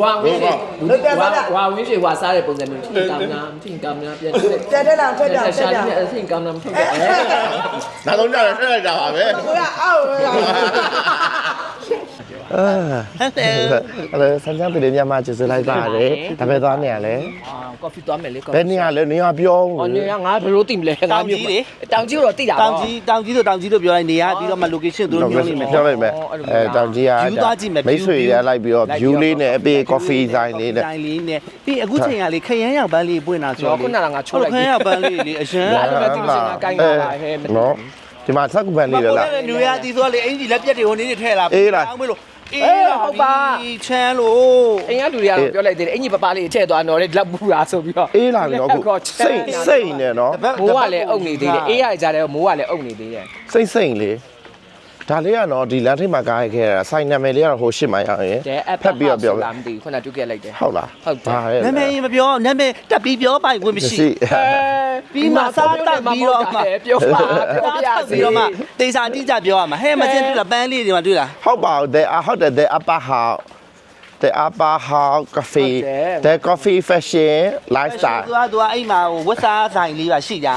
ဝါဝင်းရှိဝါဝါဝင်းရှိဝါစားတဲ့ပုံစံမျိုးထိကောင်းလားမထိကောင်းလားပြန်ထွက်တက်တက်လာထွက်တာထွက်ရှာတာနေအသိကောင်းလားမထုတ်ဘူးအဲနောက်ဆုံးကြတော့ထည့်လိုက်တာပါပဲကိုရအောက် အာအဲ့ဒါဆန်းချမ်းပြည်ညမှာကျေးဇူးလိုက်ပါတယ်ဒါပဲသွားနေရလဲကော်ဖီသွားမယ်လေဘယ်နေရလဲနေရပြောအော်နေငါဘယ်လိုသိမလဲငါမျိုးတောင်ကြီးတော့သိတာတောင်ကြီးတောင်ကြီးဆိုတောင်ကြီးလို့ပြောလိုက်နေရပြီးတော့မှ location သူတို့ပြောနေမယ်ပြောလိုက်မယ်အဲတောင်ကြီးက view သွားကြည့်မယ်မိတ်ဆွေရလိုက်ပြီးတော့ view လေးနဲ့အပေး coffee ဆိုင်လေးနဲ့ဆိုင်လေးနဲ့ပြီးအခုချိန်ကလေခရမ်းရောက်ပန်းလေးပွင့်တာဆိုတော့ခုနကငါချိုးလိုက်ခရမ်းရောက်ပန်းလေးလေအရန်အဲ့လိုပဲသူတို့ကကိုင်းလာဟဲ့နော်ဒီမှာဆက်ကူပန်လေးလေလားနူရတီဆိုလေအင်ကြီးလက်ပြက်တွေဟိုနေနေထဲလာအေးလားအောင်းမလို့ အေးလားဟုတ်ပါချမ်းလို့အင်္ဂါလူတွေကတော့ပြောလိုက်သေးတယ်အင်ကြီးပပလေးထည့်သွားတော့လေလက်ပူတာဆိုပြီးတော့အေးလာပြီနော်ခုစိတ်စိတ်နဲ့နော်မိုးကလည်းအုပ်နေသေးတယ်အေးရကြတယ်မိုးကလည်းအုပ်နေသေးတယ်စိတ်စိတ်လေး ဒါလေးကတော့ဒီလမ်းထိပ်မှာကားခဲ့ရတာစိုင်းနာမည်လေးကတော့ဟိုရှစ်မိုင်ရရင်တဲ့ app ဖက်ပြီးတော့ပြောလားမသိဘူးခုနတူခဲ့လိုက်တယ်ဟုတ်လားဟုတ်တယ်ရဲ့နာမည်မပြောနာမည်တက်ပြီးပြောပိုင်ခွင့်မရှိမရှိပြီးမှစားတက်ပြီးတော့မှပြောပါပြောပြစီပြီးတော့မှတေစာတိကျပြောရမှာဟဲ့မစင်တွေ့လားပန်းလေးတွေမှာတွေ့လားဟုတ်ပါဘူး there are ဟုတ်တယ် there upper house the upper house cafe the coffee fashion သူ lifestyle ကသူကအိမ်မှာဟိုဝက်စားဆိုင်လေးပါရှိတာ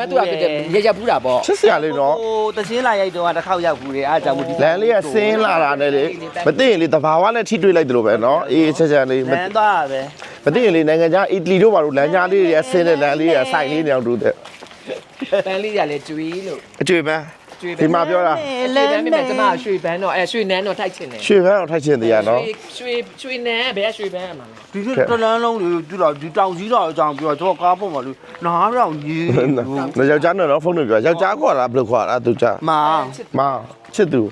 မတူရဖြစ်တယ်ရရပူးတာပေါ့ချစ်စရာလေးနော်ဟိုတချင်းလာရိုက်တော့တစ်ခေါက်ရောက်ဘူးလေအားကြောင့်မို့ဒီလမ်းလေးကဆင်းလာတာနဲ့လေမသိရင်လေတဘာဝနဲ့ထိတွေ့လိုက်တယ်လို့ပဲနော်အေးချက်ချက်လေးလမ်းသွားတာပဲမသိရင်လေနိုင်ငံခြားအီတလီတို့ဘာလို့လမ်းကြားလေးတွေကဆင်းတဲ့လမ်းလေးတွေကစိုက်လေးနေအောင်တူတဲ့ပန်းလေးရလဲကျွေးလို့အကျွေပန်း ဒီမှာပြောတာလမ်းမြင်ကျမရွှေပန်းတော့အဲရွှေနန်းတော့ထိုက်ချင်တယ်ရွှေပန်းအောင်ထိုက်ချင်တရားနော်ရွှေရွှေနန်းဘယ်ရွှေပန်းအမှလဲဒီတလန်းလုံးတွေဒီတော့ဒီတောင်ကြီးတော့အကြောင်းပြောတော့ကားပေါ်မှာလို့နားပြောင်ကြီးနော်ယောက်ျားနဲ့တော့ဖုန်းနဲ့ပြောယောက်ျားခေါ်တာဘယ်လိုခေါ်တာသူကြမောင်မချစ်သူ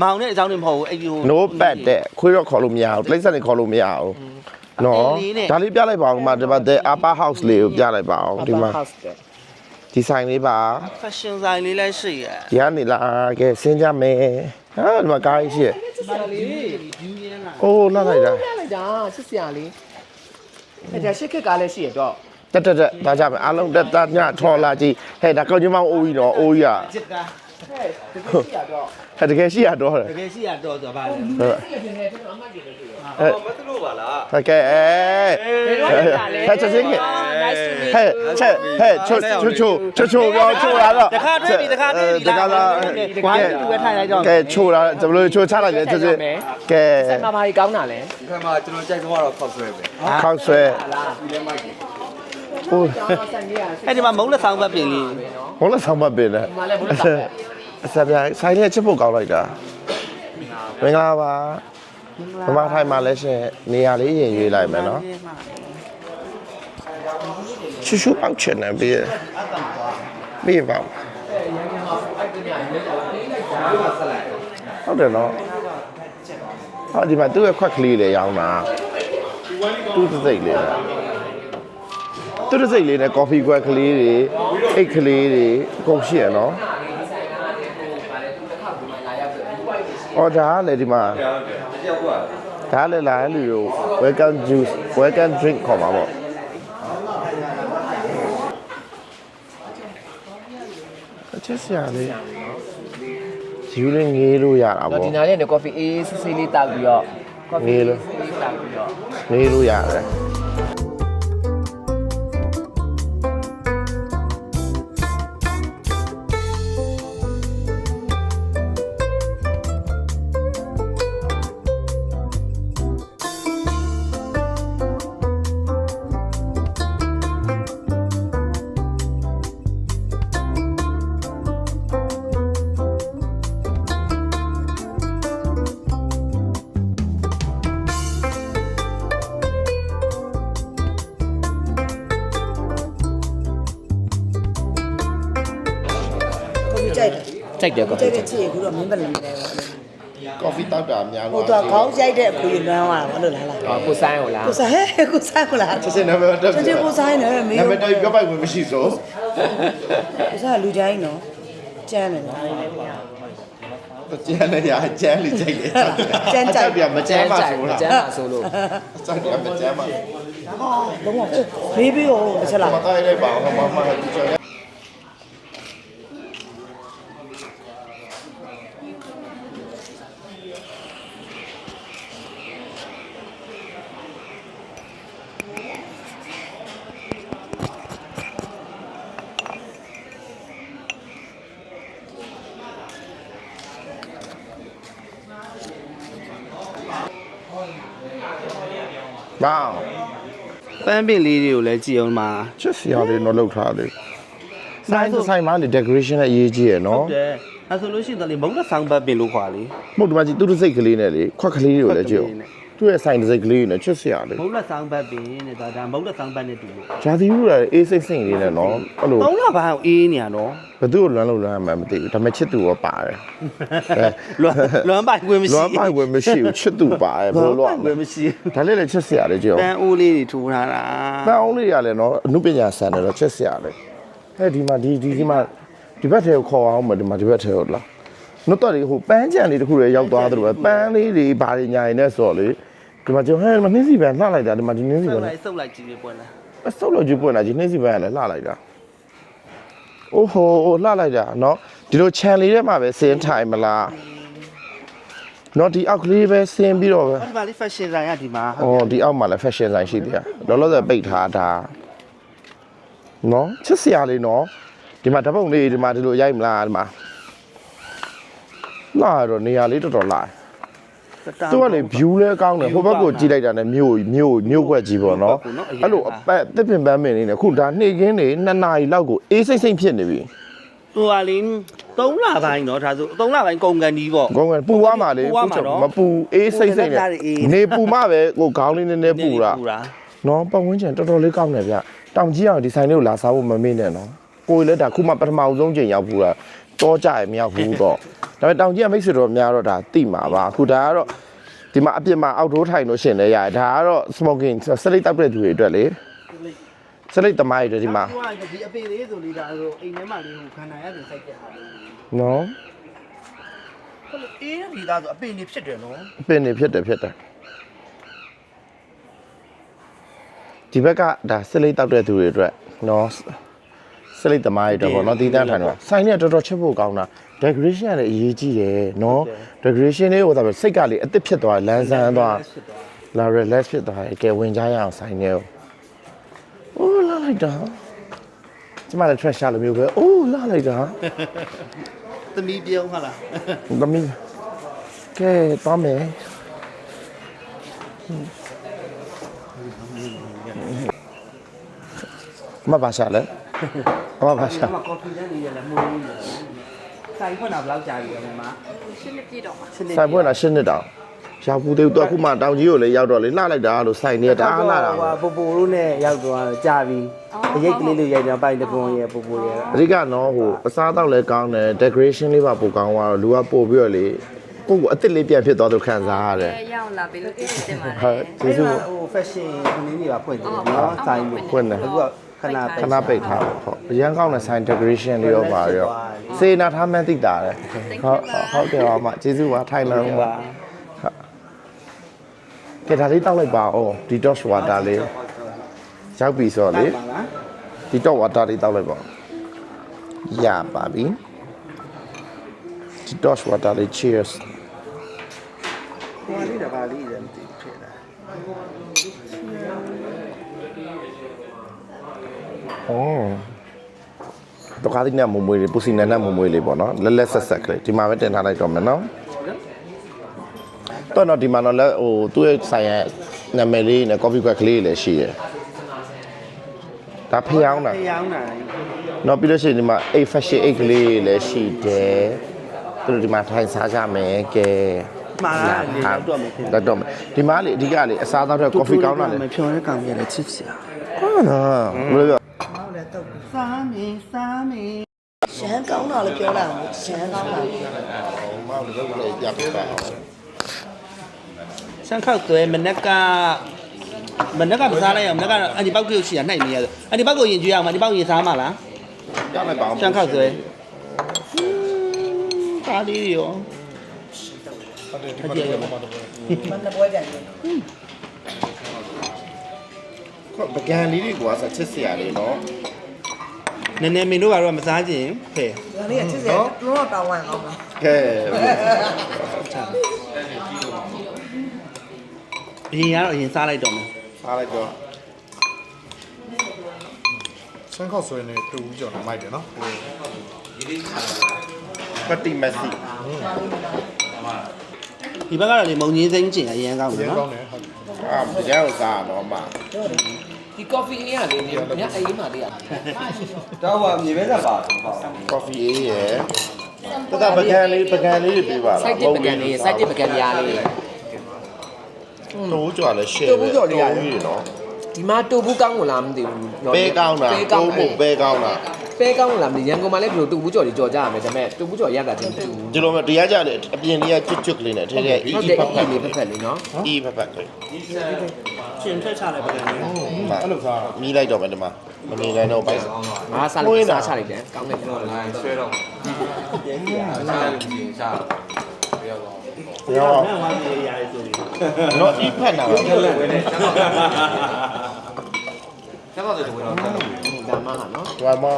မောင်နဲ့အကြောင်းတွေမဟုတ်ဘူးအဲ့ဒီဟို no bad တဲ့ခွေးတော့ခေါ်လို့မရဘူးတိရစ္ဆာန်တွေခေါ်လို့မရဘူးနော်ဒါလေးပြလိုက်ပါအောင်မဒီမှာ the upper house လေးကိုပြလိုက်ပါအောင်ဒီမှာ house တဲ့ ဒီဆိုင်လေးပါ fashion ဆိုင်လေးလည်းရှိရဒီကနေလာကဲဆင်းကြမယ်ဟာဒီမှာကားကြီးရှိရပါလေအိုးလာလိုက်တာပြလိုက်တာချစ်စရာလေးအဲ့ဒါရှစ်ခက်ကလည်းရှိရတော့တက်တက်တက်ဒါကြမယ်အားလုံးတက်တက်ညထော်လာကြည့်ဟဲ့ဒါကောင်းချင်းမောင်အိုးကြီးနော်အိုးကြီးอ่ะစစ်တာ ဟဲ့တကယ်ရှိရတော့တယ်တကယ်ရှိရတော့ဆိုပါလေဟဲ့မတလို့ပါလားဟဲ့ကဲအဲဟဲ့ချက်ချင်းက nice to meet ဟဲ့ချက်ဟဲ့ချိုချိုချိုချိုချိုပြောချိုလာတော့တခါတည်းဒီတခါတည်းဒီတခါလားကွာတူပဲထိုင်လိုက်တော့ကဲချိုလာကျွန်တော်တို့ချိုချလိုက်တယ်ချက်ချင်းကဲဆက်မမကြီးကောင်းတာလဲဒီခါမှာကျွန်တော်ကြိုက်ဆုံးကတော့ခောက်ဆွဲပဲခောက်ဆွဲဟိုဆိုင်ကြီးရအဲ့ဒီမှာမုံလက်ဆောင်ပဲပြင်လေးဟောလာဆောင်မပင်နဲ့ဒီမှာလည်းဘုရားဆက်ပဲ အစပြဆိုင်လေးချစ်ဖို့ကောင်းလိုက်တာမင်္ဂလာပါမမထိုင်မှာလဲရှင်နေရာလေးရင်ရွေးလိုက်မယ်နော်ရှူရှူပေါက်ချင်တယ်ပြီးပြီးပါဟုတ်တယ်နော်ဟောဒီမှာသူ့ရဲ့ခွက်ကလေးလေးရောင်းတာသူ့စိတ်လေးသူ့စိတ်လေးနဲ့ကော်ဖီခွက်ကလေးတွေအိတ်ကလေးတွေအကုန်ရှိရနော် အော်ဒါကလည်းဒီမှာဒါကလည်းလာတဲ့လူကို welcome juice welcome drink ခေါ်မှာပေါ့အချက်စရာလေးယူရင်းငေးလို့ရတာတော့ပေါ့ဒီနားလေးနဲ့ coffee အေးစစ်စစ်လေးတောက်ပြီးတော့ငေးလို့လေးတောက်ပြီးတော့ငေးလို့ရတယ် က်တယ်ကြိုက်တယ်ကြို coffee က်တဲ့ချစ်ကူတော့မင်းပဲလည်းမလဲကော်ဖီတောက်တာများဟိုလို့တော့ခေါင်းရိုက်တဲ့အခွေနမ်းသွားတာဘာလို့လဲလားအော်ကိုဆိုင်ဟိုလားကိုဆိုင်ကိုဆိုင်ကိုလားချက်ချင်းနံပါတ်တက်ချစ်ချစ်ကိုဆိုင်နေမင်းနံပါတ်တက်ပြောပိုက်ဝင်မရှိဆိုကိုဆိုင်လူချိုင်းနော်ကျန်းတယ်နော်ကျန်းနေရကျန်းလိကြိုက်တယ်ပြမကျန်းပါဆိုလားကျန်းပါဆိုလို့စက်ပြမကျန်းပါလုံးဝမေးပြီးတော့တစ်ချက်လားမတိုင်းလိုက်ပါအောင်မမဒီချောမောင် ပန်းပင်လေးတွေကိုလည်းကြည့်အောင်မှာ ချစ်စရာလေးတော့လောက်ထားတယ်ဆိုင်ဆိုင်မှာလေ decoration နဲ့အရေးကြီးရယ်ဟုနော်တ်တယ်အဲဆိုလို့ရှိရင်တော့လေမုံနဲ့ဆောင်းပန်းပင်လို့ခေါ်လေ မဟုတ်ဒီမှာကြည့်သူ့တစ်စိတ်ကလေးနဲ့လေခွက်ကလေးတွေကိုလည်းကြည့်အောင် သူ့ရဲ့ဆိုင်တစ်စိတ်ကလေးနဲ့ချစ်စရာလေးမုံနဲ့ဆောင်းပန်းပင်နဲ့ဒါဒါမုံနဲ့ဆောင်းပန်းနဲ့တူလို့ဂျာစီဘူးလည်းအေးစိတ်စိတ်လေးနဲ့နော်အဲ့လိုသုံးလပိုင်းအောင်အေးနေရနော်ဘသူ့ကိုလွမ်းလို့လွမ်းမှမသိဘူးဒါပေမဲ့ချစ်သူရောပါတယ်လွမ်းလွမ်းပိုင်ဝင်မရှိလွမ်းပိုက်ဝင်မရှိဘူးချစ်သူပါတယ်ဘယ်လိုလုပ်ရမဝလဲင်မရှိဒါလေးလည်းချစ်စရာလေးကြည့်ပအောင်န်းအိုးလေးတွေထိုးထားတာပန်းအောင်လေးရလဲနော်အနုပညာဆန်တယ်တော့ချစ်စရာလေးအဲဒီမှာဒီဒီဒီမှာဒီဘက်ထဲကိုခေါ်အောင်မဒီမှာဒီဘက်ထဲကိုလာ နှုတ်တော့လေဟိုပန်းကြံလေးတခုတွေရောက်သွားသလိုပဲပန်းလေးတွေဘာတွေညာရင်နဲ့ဆိုတော့လေဒီမှာကျွန်တော်ဟဲ့ဒီမှာနှင်းစီပန်းလှလိုက်တာဒီမှာဒီနှင်းစီဆုပပ်န်းလိုက်ဆုပ်လိုက်ကြည့်ပြပွင့်လာအဆုပ်လို့ကျပွင့်လာကြီးနှင်းစီပန်းကလည်းလှလိုက်တာအိုးဟိုလှလိုက်တာနော်ဒီလိုခြံလေးထဲမှာပဲစင်းထိုင်မလားနော်ဒီအောက်ကလေးပဲဆင်းပြီးတော့ပဲအဲ့ဒီမှာလေး fashion ဆိုင်ကဒီမှာ။အော်ဒီအောက်မှာလည်း fashion ဆိုင်ရှိသေးတယ်။လောလောဆယ်ပိတ်ထားတာ။နော်ချစ်စရာလေးနော်။ဒီမှာဓာတ်ပုံလေးဒီမှာဒီလိုရိုက်မလားဒီမှာ။ လာတော့နေရာလေးတော်တော်လာတယ်။သူကလေ view လဲကောင်းတယ်ဟိုဘက်ကိုကြည့်လိုက်တာနဲ့မြို့မြို့မြို့ကွက်ကြီးပေါ့နော်။အဲ့လိုအပတ်တစ်ပင်ပန်းမင်းလေးနဲ့ခုဒါနှိကင်းနေ2နာရီလောက်ကိုအေးစိမ့်စိမ့်ဖြစ်နေပြီ ဟိုဟာလေး3လပိုင်းเนาะဒါဆို3လပိုင်းကုန်ကန်ကြီးပေါ့ ။ကောင်းကင်ပူသွားမှလေ ပူသွားမှာနော် မပူအေးစိမ့်စိမ့် ပူတဲ့ဘက်ကနေအေး နေပူမှပဲကိုခေါင်းလေးနည်းနည်းပူတာ ပူတာ နော်ပတ်ဝန်းကျင်တော်တော်လေးကောင်းတယ်ဗျတောင်ကြီးအောင်ဒီဆိုင်လေးကိုလာစားဖို့မမေ့နဲ့နော်ကိုယ်လည်းဒါခုမှပထမအောင်ဆုံးချိန်ရောက်ဘူးတာ တောကြရမရောက်ဘူးတော့ဒါပေမဲ့တောင်ကြီးကမိတ်ဆွေတော်များတော့ဒါတိမှာပါအခုဒါကတော့ဒီမှာအပြစ်မှာအောက်ထိုးထိုင်လို့ရှင်လည်းရတယ်ဒါကတော့ smoking စလိတ်တောက်တဲ့သူတွေအတွက်လေစလိတ်သမားတွေဒီမှာဟိုကဒီအပေလေးဆိုလေးဒါဆိုအိမ်ထဲမှာလေးဟိုခန္ဓာရတယ်စိုက်ပြတာလေးနော်ဟုတ်လို့အေးဒီသားဆိုအပေနေဖြစ်တယ်နော်အပင်နေဖြစ်တယ်ဖြစ်တယ်ဒီဘက်ကဒါစလိတ်တောက်တဲ့သူတွေအတွက်နော် စလိတ်သမားတွေအတွက်ပေါ့နော်တီးတန်းထိုင်တော့ဆိုင်เนี่ยတော်တော်ချစ်ဖို့ကောင်းတာ decoration ကလည်းအရေးကြီးတယ်နော် decoration လေးဟိုသာပဲစိတ်ကလေအသစ်ဖြစ်သွားလန်းဆန်းသွား ဖြစ်သွား လာ relax ဖြစ်သွားတယ်ကဲဝင်ကြရအောင်ဆိုင်နေကိုအိုးလာလိုက်တာကျမလည်း trash လိုမျိုးပဲအိုးလာလိုက်တာ သမီးပြုံးဟုတ်လား သမီးကဲသွားမယ်အမပါရှာလဲအ မပါရှာဒီမှာကော်ဖီတန်းနေရလဲမှုန်းနေတယ်ဆိုင်ဖွင့်တာဘယ်လောက်ကြာပြီလဲမမရှင်းနေပြည့်တော့မှာဆိုင်ပွင့်လာရှင်းနှစ်တောင်ရောက်ဘူးသေးဘူးသူအခုမှတောင်ကြီးကိုလည်းရောက်တော့လေလှလိုက်တာလို့ဆိုင်နေတာအားလာတာဟိုပူပူလို့နဲ့ရောက်သွားတော့ကြာပြီအရိတ်ကလေးလေးရိုက်တော့ပိုင်တကွန်ရဲ့ပူပူရဲ့အဓိကတော့ဟိုအစားအသောက်လည်းကောင်းတယ် decoration လေးပါပိုကောင်းသွားတော့လူကပို့ပြီးတော့လေကိုယ့်ကိုအစ်စ်လေးပြန်ဖြစ်သွားသူခံစားရတယ်အဲရအောင်လာပေးလို့ကျေးဇူးတင်ပါတဟုတ်ယ်ကျေးဇူးဟို fashion ခင်းလေးပါဖွင့်တယ်နော်ဆိုင်လို့ဖွင့်တယ်အခုက ခဏခဏပိတ်ထားပါဟုတ်အရန်ကောင်းတဲ့ sign decoration လေးရောပါရောစေနာထားမှန်းသိတာတယ်ဟုတ်ဟုတ်ကဲ့ပါအမကျေးဇူးပါထိုင်လာပါကဲဒါလေးတောက်လိုက်ပါဦး detox water လေးရောက်ပြီဆိုတော့လေပါလား detox water လေးတောက်လိုက်ပါရပါပြီ detox water လေး cheers ဟိုလေးတပါလေးလည်းမသိဘူး ဖြစ်တာဩတော့ကားဒီနမမွေးလေးပူစီနနမမွေးလေးပေါ့နော်လက်လက်ဆက်ဆက်ကလေးဒီမှာပဲတင်ထားလိုက်တော့မယ်နော်တော့တော့ဒီမှာတော့လက်ဟိုသူ့ရဲ့ဆိုင်ရဲ့နာမည်လေးနဲ့ coffee quack ကလေးလည်းရှိရယ်ဒါဖျောင်းတာဖျောင်းတာနော်ပြီးလို့ရှိရင်ဒီမှာအိတ် fashion အိတ်ကလေးလည်းရှိတယ်သူတို့ဒီမှာထိုင်စားကြမယ်ကဲမှားလားလေတော့မယ်ဖြစ်တော့တော့မယ်ဒီမှာလေအဓိကလေအစားအသောက်တဲ့ coffee ကောင်းတာလေမဖြောင်းတဲ့ကောင်ကြီးလည်းချစ်စရာဟုတ်လားဘယ်လိုပြော စားမင်းစားမင်းရန်ကောင်းတာလည်းပြောလိုက်အောင်ရန်ကောင်းတာမောင်လည်းလည်းရပြပါအောင်ဆန်းခောက်သွဲမနက်ကမနက်ကမစားလိုက်အောင်မနက်ကအန်ဒီပေါက်ကိုရှိရနှိုက်နေရတယ်အန်ဒီပေါက်ကိုရင်ကျွေးအောင်အန်ဒီပေါက်ရင်စားမှာလားရလိုက်ပါအောင်ဆန်းခောက်သွဲကားလေးတွေရောမနှပွဲကြတယ်ခေါပကံလေးတွေကဆက်ချစ်စရာလေးနော် နည်းနည်းမင်းတို့ကတော့မစားခြင်းဖဲဒါလေးကချစ်စရာတူတော့တောင်းဝမ်းအောင်လားကဲအရင်ကတော့အရင်စားလိုက်တော့မယ်စားလိုက်တော့ဆွမ်းခောက်ဆွဲနေတူဦးကြော်နေမိုက်တယ်နော်ပတိမက်ဆီဒီဘက်ကတော့လေမုံကြီးသိန်းကျင်အရင်ကောင်းတယ်ကောနော်င်းတယ်ဟုတ်တယ်အာဒီကကိုစားတော့အမ ဒီ coffee အေးရလေမြတ်အေးမှလေးရတော့ဟိုမြေပဲသက်ပါတော့ပေါ့ကော်ဖီအေးရယ်တတပကံလေးပကံလေးတွေပေးပါလားစိုက်တစ်ပကံလေးစိုက်တစ်ပကံရားလေးတိုးကြွလဲရှယ်ပဲနော်ဒီမှာတူဘူးကောင်းမလားမသိဘူးပဲကောင်းတာပဲကောတိုးင်းဖို့ပဲကောင်းတာ ပဲကောင်းမလားမသိရန်ကုန်မှာလည်းဘယ်လိုတူဘူးကြော်ကြီးကြော်ကြရမယ်ဒါပေမဲ့တူဘူးကြော်ရတာတူဘူးဒီလိုမျိုးတရားကြတယ်အပြင်လေးကကျွတ်ကျွတ်ကလေးနဲ့ထဲထဲအီဟုတ်အီတယ်ဖက်ဖက်အေးလေးဖက်ဖက်လေးနော်အီဖက်ဖက်လေးရှင်ထွက်ချလိုက်ပြန်တယ်အဲ့လိုစားမီးလိုက်တော့မယ်ဒီမှာမနေနိုင်တော့ပိုက်ငါစားလိုက်စားချလိုက်တယ်ကောင်းတယ်ပြောလိုင်းဆွဲတော့ပြင်းကြီးအားစားလို့ပြင်စားပြောတော့ရောငါ့ဝါးကြီးရာရေးဆိုပြီးတော့အီဖက်နာတော့ကျောက်လက်ဝင်နေ ကျောက်တော့ကျောက်တော့တဲ့ဝင်တော့ကျောက်လို့ဒါမှဟာနော်ဟိုမှာ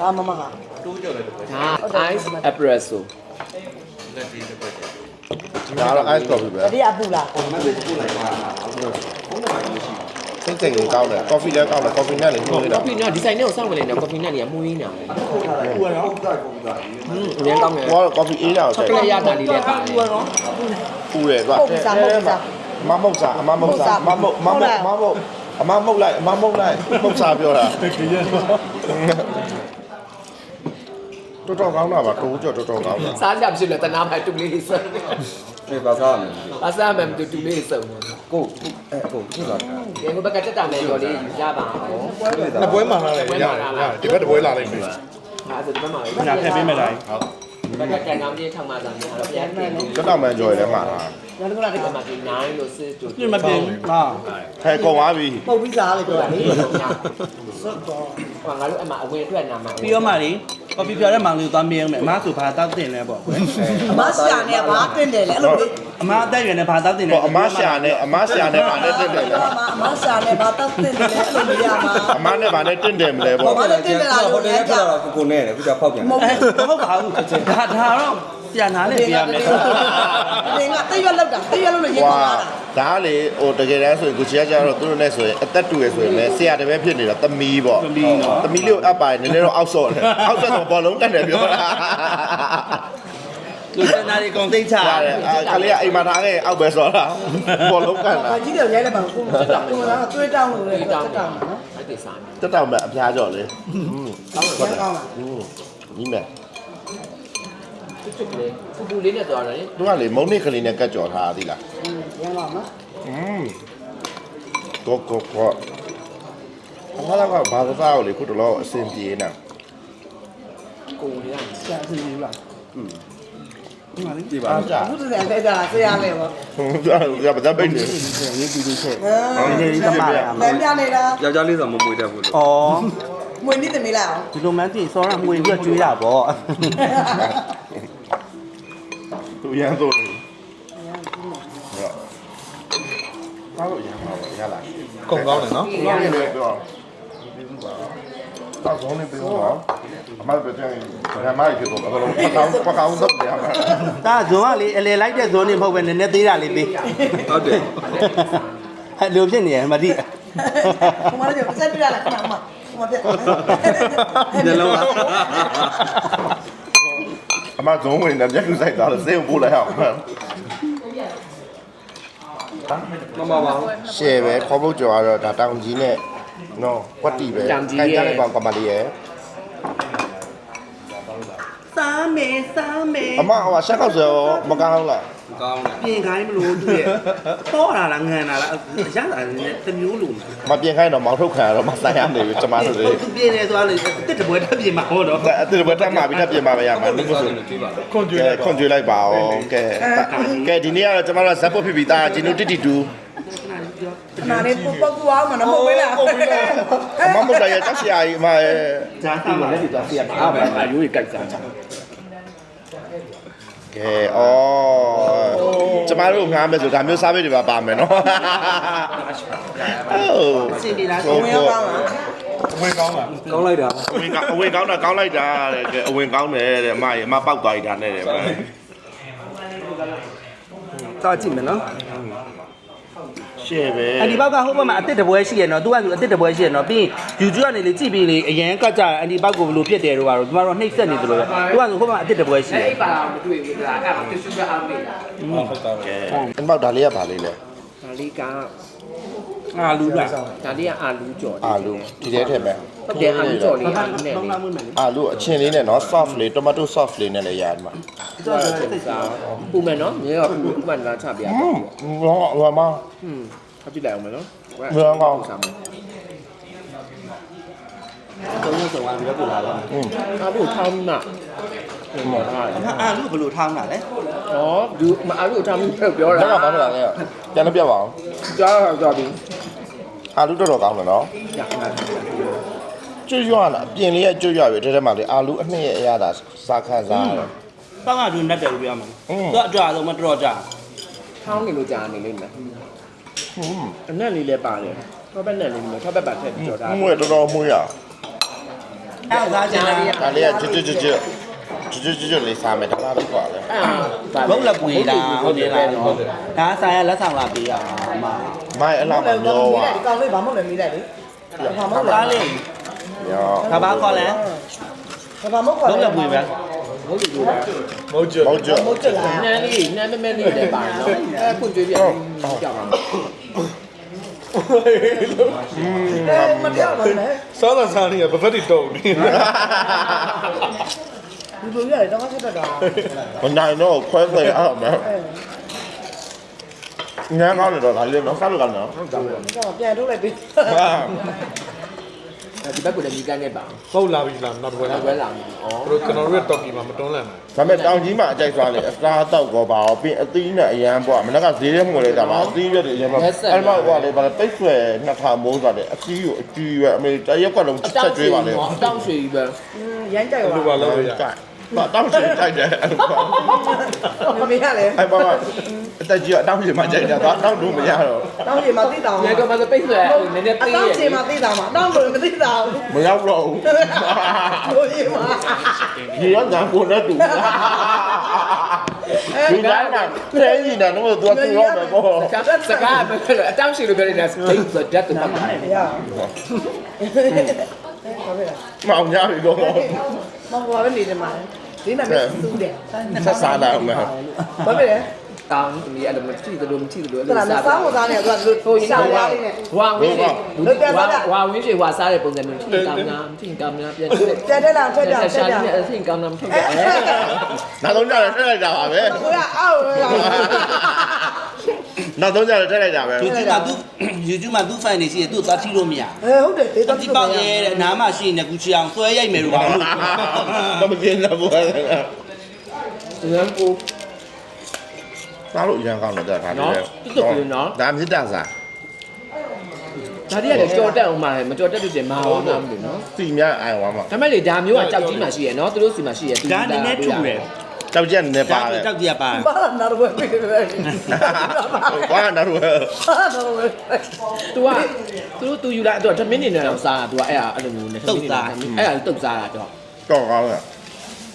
အာမမကတိုးကြော်တဲ့ပွဲဒါ ice espresso လက်ဒီတဲ့ပွဲတယ်ဒါတော့ ice coffee ပဲတတိယပူလားစိတ်စိတ်ကိုကောင်းတယ် coffee လည်းကောင်းတယ် coffee နဲ့လည်းနှိုးလိုက်တာ coffee နဲ့ဒီဇိုင်းနဲ့ကိုစောင့်မလဲနော် coffee နဲ့နေမွေးနေတာလေဟုတ်ရနော်ဟင်းအရင်ကောင်းတယ်ဟိုကတော့ coffee အေးတာကိုချောကလက်ရတာလေးလည်းပါတယ်ပူရနော်ပူတယ်ကွာပုတ်ပြီးစားပုတ်ပြီးစားအမမုတ်စားအမမုတ်စားအမမုတ်အမမုတ်အမမုတ် အမမုတ်လိုက်အမမုတ်လိုက်မုတ်စားပြောတာတကယ်ရတော့တော်တော်ကောင်းတာပါတိုးကြော်တော်တော်ကောင်းတာစားကြဖြစ်လဲတနာဖိုက်တူလေးစုံဒီပါစားမယ်အစားမှမတူတူလေးစုံကိုအဲကိုဖြစ်သွားတာဒီကိုဘက်ကတက်တာမဲ့ရော်လေးရပါအောင်နှစ်ပွဲမှလာတယ်ရတယ်ရတယ်ဒီဘက်တစ်ပွဲလာလိုက်ပြီဒါဆိုဒီဘက်မှာပဲငါဖက်ပေးမယ်လားဘက်ကကန်ကောင်းကြီးထောက်မှသာမြင်တော့ပြန်ပြန်ဒီတက်တော့မှန်ကြော်ရလဲမှာလားရန်ကုန်လာတဘကက်မှာဒီ9လို့စစ်တူပြမပြင်းဟာဟဲ့ကုန်သွားပြီပုတ်ပြီးစားလေပြောတာလေဟောငါတို့အမအဝင်အတွက်နာမှာပြီးတော့မှလေကော်ဖီဖြော်တဲ့မောင်လေးကိုသွားမြင်အောင်မယ်အမဆိုဘာတောက်တင်လဲပေါ့ကွယ်အမရှာနေဘာတင်တယ်လဲအဲ့လိုလေအမအသက်ရွယ်နဲ့ဘာတောက်တင်လဲတော့အမရှာနဲ့အမရှာနဲ့ဗာနဲ့တင့်တယ်လေအမအမရှာနေဘာတောက်တင်တယ်လဲအဲ့လိုမရမှာအမနဲ့ဗာနဲ့တင့်တယ်မလဲပေါ့ဘာလို့တင်တယ်လားလို့ဟိုတလဲည်းကကြာတော့ကိုကိုနဲ့တယ်ခုကျဖောက်ပြန်မဟုတ်အဲဟုတ်ပါဘူးဒါဒါတော့ ပြန်လာလေပြရမယ်တင်ကတိတ်ရွက်လောက်တာတိတ်ရွက်လို့လည်းရေဟွာကောင်းလာတာဒါကလေဟိုတကယ်တမ်းဆိုရင်ကိုချီကကျတော့သူတို့နဲ့ဆိုရင်အသက်တူရဆိုရင်လည်းဆရာတပည့်ဖြစ်နေတာသမီးပေါ့သမီးနော်သမီးလေးကိုအပ်ပါတယ်နည်းနည်းတော့အောက်ဆော့တယ်အောက်ဆော့တော့ဘောလုံးတက်တယ်ပြောတာလူစနာတွေကုန်သိချရတယ်အခလေးကအိမ်မှာထားခဲ့အောက်ပဲဆော့တာဘောလုံးကန်တာဘာကြီးတယ်ရဲလည်းမဟုတ်ဘူးကိုကိုကတော့တွေးတောင်းလို့လေဒီတောတောင်းင်းတောင်းနော်အဲ့ဒီစားတက်တော့မဲ့အဖျားကြော်လေကောင်းတယ်ကောင်းလားဒီမဲ့ ချွတ်ချွတ်လေးပူပူလေးနဲ့သွားတယ်လေ သူကလေမုံနစ်ကလေးနဲ့ကတ်ကြော်ထားသေးလား ရမ်းပါနော် อืมကိုကိုကိုအမလာကဘာသာသားကိုလေခုတလောအဆင်ပြေနေ ကိုလေးက ကြာစီဘူးလားอืมဒီမှာလေ ဒီပါ အားကြ ဘုသူတဲ့တဲ့ကြာဆရာလေပေါ့ ဟုတ်ကြရပါတဲ့ပိတ်နေ ရေးပြီးပြီးချက် အဲ ဒီနေ့တမရအမ လမ်းပြနေတာ ယောက်ျားလေးဆိုမမွေတတ်ဘူးလို့ ဩ မွေနေသမီးလားအောင် ဒီလိုမှန်းသိစောရငွေပြီးကျွေးတာပေါ့ သူရန်ဆိုနေဟုတ်တော့ရန်ပါပါရလာကုန်ကောင်းတယ်နော်ကောင်းနေတယ်ပြောတော့ကောင်းနေပြောတော့အမပဲတဲ့ဗမာကြီးဖြစ်တော့ဘယ်လိုပကောင်းပကောင်းတော့တယ်အမဒါဇွန်ကလေအလေလိုက်တဲ့ဇွန်နေမဟုတ်ပဲနည်းနည်းသေးတာလေးပေးဟုတ်တယ်အဲ့လိုဖြစ်နေရမတိဟိုမှာလည်းဆက်ပြရလားခဏမှဟိုမှာပြညလုံးလား အမဇုံဝင်တယ်မျက်ခုဆိုင်သားလို့စေးပို့လိုက်အောင်မမပါဘူးရှယ်ပဲခေါ်ဖို့ကြော်ကတော့ဒါတောင်ကြီးနဲ့နော်ကွက်တီပဲခိုင်ကြတဲ့ကောင်ကမလေးရဲ့စားမယ်စားမယ်အမဟိုဆက်ကောက်ဆိုမကောင်းလား ကောင်းတယ်ပြင်ခိုင်းမလို့သူရဲ့ပေါ်လာလားငံလာလားရတာလည်းတမျိုးလို့မပြင်ခိုင်းတော့မောင်ထုတ်ခံရတော့မဆိုင်ရနေပြီကျမတို့တွေသူပြင်နေသွားလေတစ်တပွဲတက်ပြင်မှာဟောတော့အဲ့ဒီဘက်တက်မှာပြီးတော့ပြင်ပါမရမှာလို့ဆိုကြည့်ပါခွန်ကျွေးကဲလိုက်ခွန်ကျွေးလိုက်ပါအောင်ကဲကဲဒီနေ့ကတော့ကျမတို့ဇက်ပုတ်ဖြစ်ပြီးသားဂျီနူတီတီတူနာနေပူပကူအောင်မနော်မဟုတ်လားအမမတို့ရတက်ဆရာကြီးအမရဲ့ဂျာတာပါလေသွားစီရမှာအဲ့ဒါအယိုးကြီးကြိုက်စားချာကဲဩ ကျမတို့ငားမယ်ဆိုဒါမျိုးစားပေးတွေပါပါမယ်နော်ဟုတ်စင်ပြေလားဟုတ်ဝင်ရောက်ကောင်းလားဝင်ကောင်းလားကောင်းလိုက်တာအဝင်ကအဝင်ကောင်းတာကောင်းလိုက်တာတဲ့ကဲအဝင်ကောင်းတယ်တဲ့အမရေအမပေါက်သွားတာနဲ့တဲ့ဗျတာကြည့်မယ်နော် ရှရှယ်ပဲအန်ဒီဘောက်ကဟိုဘက်မှာအစ်စ်တပွဲရှိရနော်သူကသူအစ်စ်တပွဲရှိရနော်ပြီးရင် YouTube ကနေလေကြည့်ပြီးလေအရန်ကတ်ကြအန်ဒီဘောက်ကိုဘယ်လိုဖြစ်တယ်တို့ကတော့ဒီမှာတော့နှိပ်စက်နေတယ်လို့ပဲသူကသူဟိုဘက်မှာအစ်စ်တပွဲရှိရအဲ့ပါမတွေ့ဘူးကအဲ့ဒါတ िश ူကအားမေးတာဟုတ်တာပဲအမောက်ဒါလေးကဘာလေးလဲဒါလေးကအာလူလားဒါလေးကအာလူကြော်အာလူဒီထဲထည့်မယ် ဟုတ်တယ်အာလူကြော်လေးအာလူနဲ့လေအာလူအချင်းလေးနဲ့နော် soft လေး tomato soft လေးနဲ့လည်းရတယ်မှာကြော်ကြော်တက်တက်ပူမယ်နော်မြေကပူပူမှလာချပြရအောင်လောလောမဟွန်းထပ်ကြည့်လိုက်အောင်မယ်နော်လောကောင်းစားမယ်တော့ရုပ်ဆောင်ပြီးတော့ပို့လာတော့อืมအာလူထောင်းနာဟောအာလူဘယ်လိုထောင်းတာလဲဩဒီအာလူထောင်းပြီးပြောတာဘာမှမလာနဲ့ပြန်လည်းပြပါအောင်ကြားတော့ကြားပြီအာလူတော်တော်ကောင်းတယ်နော် ကျွတ်ရွာလာအပြင်လေးကကျွတ်ရွာပြီထဲထဲမှာလေအာလူအနှစ်ရဲ့အရသာစားခန်းစားရတယ်ပတ်ကဒူနဲ့တယ်လို့ပြောရမှာသူကအကြာဆုံးမတော်ကြာ။ထောင်းနေလို့ကြာနေလိမ့်မယ်ဟွန်း။အနက်လေးလည်းပါတယ်။ထောက်ပက်နဲ့လေးမျိုးထောက်ပက်ပါထည့်ပြီးကြော်တာမွေတော်တော်မွေရအဲ့ဒါစားချင်တာအဲ့ဒါလေးကကျွတ်ကျွတ်ကျွတ်ကျွတ်ကျွတ်ကျွတ်လေးစားမယ်တပါးလေးပါလေဒါဘုတ်လက်ပွေတာဟုတ်တယ်လားနော်ဒါဆိုင်ရလက်ဆောင်လာပေးရမှာအမမိုင်းအလားမညောပါဒီကောင်လေးဘာမှမမေးလိုက်လေဘာမှမကားလေး လေးရောကဘာခေါ်လဲဘာမှမခေါ်ဘုတ်လက်ပွေပဲဟုတ်လို့ပြောတာမဟုတ်ကျွတ်ဟုတ်ကျွတ်မဟုတ်ကြလားနန်းလေးနန်းမမဲလေးလည်းပါနော်အဲ့ဖွင့်ကြွေးပြကြောက်ပါအဲမပြောပါနဲ့စားတာစားနေရဘဖက်တီတုံနေဒီလိုရတယ်တော့ဆက်တတ်တာမနိုင်တော့ခွဲခွဲအောင်မယ်ငန်းကောင်းတယ်တော့ဒါလေးနော်စားလို့ကောင်းနော်တော့ပြန်ထုတ်လိုက်ပြီဟာ ဒီဘက်ကလည်းမိကန်းနဲ့ပါဟုတ်လာပြီလားနောက်တစ်ပွဲနောက်လာဝဲလာပြီဩတို့ကျွန်တော်တို့ရဲ့တော်ကီမှာမတွန်းလန့်ဘူးဒါပေမဲ့တောင်ကြီးမှာအကြိုက်သွားလေအစားတောက်ကောပါအောင်ပြီးအသီးနဲ့အရန်ပေါ့မနက်ကဈေးထဲမှာလေတာမှာအသီးရွက်တွေအရန်ပေါ့အဲ့မှာဟိုလေဗာပိတ်ဆွဲနှစ်ခါမိုးသွားတယ်အသီးကိုအကျူရွက်အမေတရက်ကွက်လုံးအဆက်တောင်ကျွေးပါလေ အတောင်ရွှေကြီးပဲရမ်းကြိုက်ဘယ်လိုပါပါလုပ်လို့ရကြိုက် ဘာတောက်ချင်ကြိုက်တယ်အဲ့မမေးရလေဘာအတက်ကြီးအတောက်ချင်မှကြိုက်တယ်သွားတောက်လို့မရတော့တောင်းချင်မှသိတာရေကမစပိတ်ဆွဲနည်းနည်းအပေးတောင်းရချင်မှသိတာမှာတောင်းလို့မသိတာဘူးမရောက်တော့ဘူးလို့ရမှာဒီရောညာကိုနဲ့တူဒီတိုင်းမှာထဲကြီးတယ်တော့သူကသူရောမယ်ပေါ့စကားစကားအတောင်ရွှေလို့ပြောနေတာစပိတ်ဆိုဓာတ်တူပါရဟုတ်ကဲ့မောင်ညာပြီတော့မဟုတ်ပါဘူးနေတယ်မှာ ဒီနာမည်စူးတယ်ဆက်စားလာအောင်မယ်ဘာဖြစ်လဲတောင်ဒီအဲ့လိုမကြည့်တယ်လို့မကြည့်တယ်လို့အဲ့ဒါမစားဖို့သားနေတော့သူတို့ရှာရလေးနဲ့ဝါဝင်းဝါဝင်းရွှေဝါစားတဲ့ပုံစံမျိုးထိကောင်းနာထိကောင်းနာပြန်ကြည့်တက်တက်လာတက်တက်ဆက်တက်ရှာတက်နေအထိကောင်းနာမထုတ်တယ်နောက်ဆုံးကြတယ်ထည့်လိုက်တာပါပဲကိုရအောက်လာ နောက်ဆုံးကြတယ်ထည့်လိုက်တာပဲ YouTube မှာသူ YouTube မှာသူ fan နေရှိတယ်သူ့သွားထိလို့မရအဲဟုတ်တယ်ဒေတာတိပေါက်ရဲတဲ့အနားမှာရှိနေကူချီအောင်ဆွဲရိုက်မယ်လို့ပါလို့တော့မကျင်းတော့ဘူးရန်ကိုစားလို့ရန်ကောင်းတော့ဒါဒါဒါမြစ်တာစားဒါတည်းကကြော်တက်အောင်မှာမကြော်တက်လို့တင်မအောင်မှာမလို့နော်စီများအိုင်ဝါမှာဒါမဲ့လေဒါမျိုးကကြောက်ကြီးမှရှိရနော်သူတို့စီမှရှိရဒါနည်းနည်းထူတယ် တောက်ချက်နည်းဒါပါတယ်တောက်ကြည့်ရပါ ဘာနာတော့ပဲပြေးတယ်ဘာနာတော့ဘာတော့ပဲသူကသူတို့သူယူလာသူက10မိနစ်နဲ့တော့စားတာသူကအဲ့ဒါအဲ့လိုမျိုးနဲ့အဲ့ဒါတုတ်စားတာတော့ တော့ကောင်းတယ်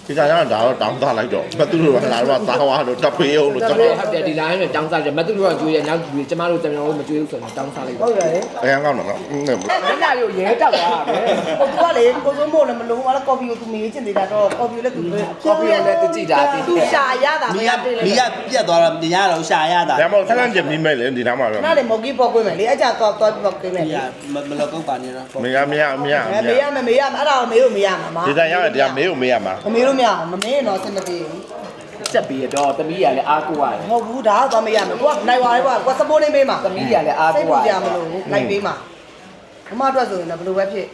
ဒီကရတာတော့တောင်းစားလိုက်တော့မသူတို့ကလာတော့သားဝါလို့တပေးအောင်လို့တတော်ပေးတော်ဟုတ်တယ်ဒီ line နဲ့တောင်းစားတယ်မသူတို့ကကြွေးရနောက်ကြွေးကျမတို့ကျွန်တော်တို့မကြွေးဘူးဆိုတော့တောင်းစားလိုက်ဟုတ်တယ်လေအရင်ကောင်းတော့နော်မင်းသားတို့ရဲတောက်သွားပဲဟိုသူကလေကိုစိုးမို့လည်းမလုံးဝလားကော်ဖီကိုသူမေးချင်နေတာတော့ကော်ဖီလည်းသူကော်ဖီကိုလည်းသူကြည့်တာကြည့်သူရှာရတာမီမးရကသေးလေမီးကပြတ်သွားတော့မရတော့ရှာရတာဒါမှမဟုတ်ဆက်လန့်ချက်မိမဲ့လေဒီနားမှာတော့နားလေမော်ဂီပေါက်ကွင်းမယ်လေအဲ့ကြတော့တော့ပေါက်ကွင်းမယ်မရမလောကုတ်ပါနေတော့မရမရမရအဲမေးရမယ်မေးရမယ်အဲ့ဒါကိုမေးလို့မရမှာမဒီတိုင်းရတယ်တရားမေးကိုမေးရမှာမမေးလို့မရမမေးရင်တော့အဆင်မပြေဘူးချက်ပြီးတော့တမီးရလည်းအားကိုးရတယ်မဟုတ်ဘူးဒါကတော့မေးရမယ်ကိုကနိုင်ပါလေကွာကိုစပိုးနေမေးမှာတမီးရလည်းအားစိတ်ကိုးပူရကြမလို့လိုက်ပေးမှာမမအတွက်ဆိုရင်လည်းဘယ်လိုပဲဖြစ်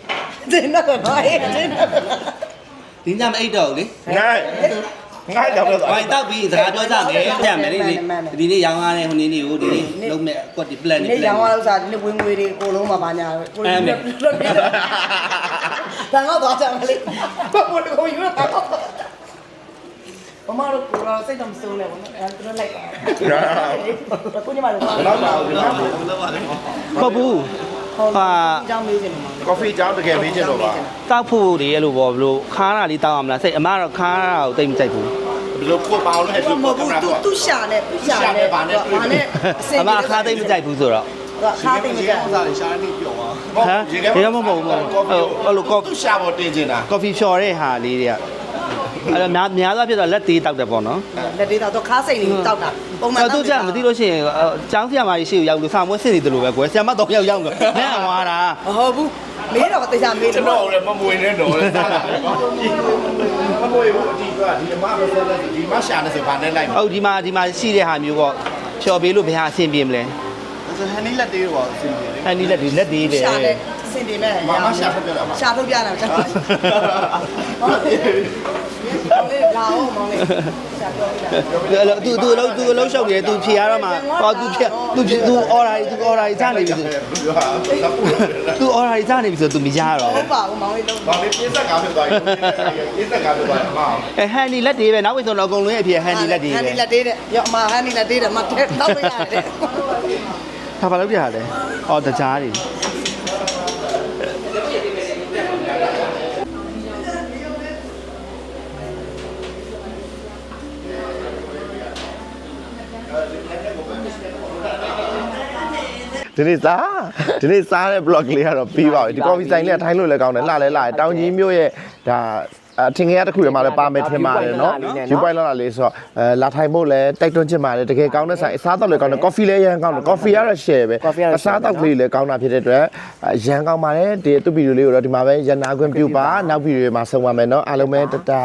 တင်းတော့ဘာရေးတင်းတော့ ဒီညမအိတ်တော့လေငို င်းငိုင်းတော့တော့ဝိုင်တောက်ပြီးစကားပြောကြမယ်ပြမယ်လေဒီနေ့ရောင်းရတဲ့ဟိုနေ့နေ့ကိုဒီနေ့လုံးမဲ့ကွက်ဒီ plan ဒီနေ နေ့ plan ရောင်းရလို့စားဒီနေ့ဝင်ငွေတွေကိုလုံးမှာပါညာကိုဘန်ကောက်သွားကြမလေးဘယ်လိုကိုယူရတာမမတို့ကတော့စိတ်တော့မစိုးနဲ့ဘောနော်အဲသူတို့လိုက်ပါကိုညီမတို့ကတော့တော့ပါဘူးဟုတ်ဘူး ဟာအကြောင်းမေးချင်တယ်မှာ ကော်ဖီကြောင်းတကယ်မေးချင်တော့ပါတောက်ဖို့တွေအဲ့လိုပေါ့ဘလို့ခါးတာလေးတောက်အောင်မလားစိတ်အမကတော့ခါးတာကိုတိတ်မကြိုက်ဘူးဘယ်လိုပို့ပါအောင်လဲမဟုတ်ဘူးသူသူရှာနဲ့သူရှာနဲ့ဘာနဲ့ဘာနဲ့အမအခါးတိတ်မကြိုက်ဘူးဆိုတော့ဟသူကခါသိမ့်မကြဥစားတွေရှာနေပြောသွားဟမ်ဒီကမမဟုတ်ဘူးဟိုအဲ့လိုကော်သူရှာပေါ်တင်နေတာကော်ဖီဖြော်တဲ့ဟာလေးတွေက အဲ့တော့များများသောဖြစ်တော့လက်သေးတောက်တယ်ပေါ့နော်လက်သေးတော့သူခါစိတ်လေးတောက်တာပုံမှန်အဲ့တော့သူကြမသိလို့ရှိရင်ကျောင်းဆရာမကြီးရှိကိုရောက်လို့စာမွေးစစ်နေတယ်လို့ပဲကွယ်ဆရာမတော့ရောက်ရောက်လို့နဲ့အဝါတာမဟုတ်ဘူးမေးတော့တရားမေးကျွန်လို့တော်လည်းမမွေနဲ့တော့လည်းစားလာတယ်မမွေဘူးအတီးကဒီအမမဆက်လက်ဒီမရှာနေဆိုဘာနဲ့လိုက်မှာဟုတ်ဒီမှာဒီမှာရှိတဲ့ဟာမျိုးပေါ့ဖြော်ပေးလို့ဘယ်ဟာအဆင်ပြေမလဲဆိုဟန်နီလက်သေးတော့အဆင်ပြေတယ်အဲ့ဒီလက်ဒီလက်သေးတယ်ရှာတယ်စင်တင်မဲ့မမရှာထုတ်ပြတာပါရှာထုတ်ပြတာကျွန်တော် လာအောင်မောင်လေးဆရာပြောပြတာ သူသူအလုပ်သူအလုပ်ရှောက်တယ်သူဖြေရတော့မှဟောသူဖြေသူဖြေသူ order သူ order ကြီးစနေပြီဆိုပြောတာသပူတယ်လားသူ order ကြီးစနေပြီဆိုသူမရတော့ဟုတ်ပါဘူးမောင်လေးလုံးဘာလဲပြင်းဆက်ကားဖြစ်သွားပြီပြင်းဆက်ကားဖြစ်သွားမှာအဲဟန်ဒီလက်သေးပဲနောက်ဝိဆုံးတော့အကုန်လုံးရဲ့အဖြေဟန်ဒီလက်သေးဟန်ပဲဒီလက်သေးတဲ့ရောမဟန်ဒီလက်သေးတဲ့မထဲတော့မရတယ်ဘာဘာလုပ်ပြရလဲဟောတကြားတွေ ဒီနေ့စားဒီနေ့စားတဲ့ blog လေးကတော့ပြီးပါပြီဒီ coffee ဆိုင်လေးကထိုင်းလို့လည်းကောင်းတယ်လှလည်းလှတယ်တောင်ကြီးမြို့ရဲ့ဒါအထင်ကြီးတစ်ခုရမှာလည်းပါမယ်ထင်ပါတယ်နော်ယူပိုင်လာလေးဆိုတော့အဲလာထိုင်ဖို့လည်းတိုက်တွန်းချင်ပါတယ်တကယ်ကောင်းတဲ့ဆိုင်အစားတော့လည်းကောင်းတယ် coffee လည်းရမ်းကောင်းတယ် coffee ကတော့ share ပဲအစားတော့ကလေးလည်းကောင်းတာဖြစ်တဲ့အတွက်ရမ်းကောင်းပါတယ်ဒီသူ့ဗီဒီယိုလေးကိုတော့ဒီမှာပဲရန်နာခွင့်ပြုပါနောက်ဗီဒီယိုမှာဆုံပါမယ်နော်အားလုံးပဲတတာ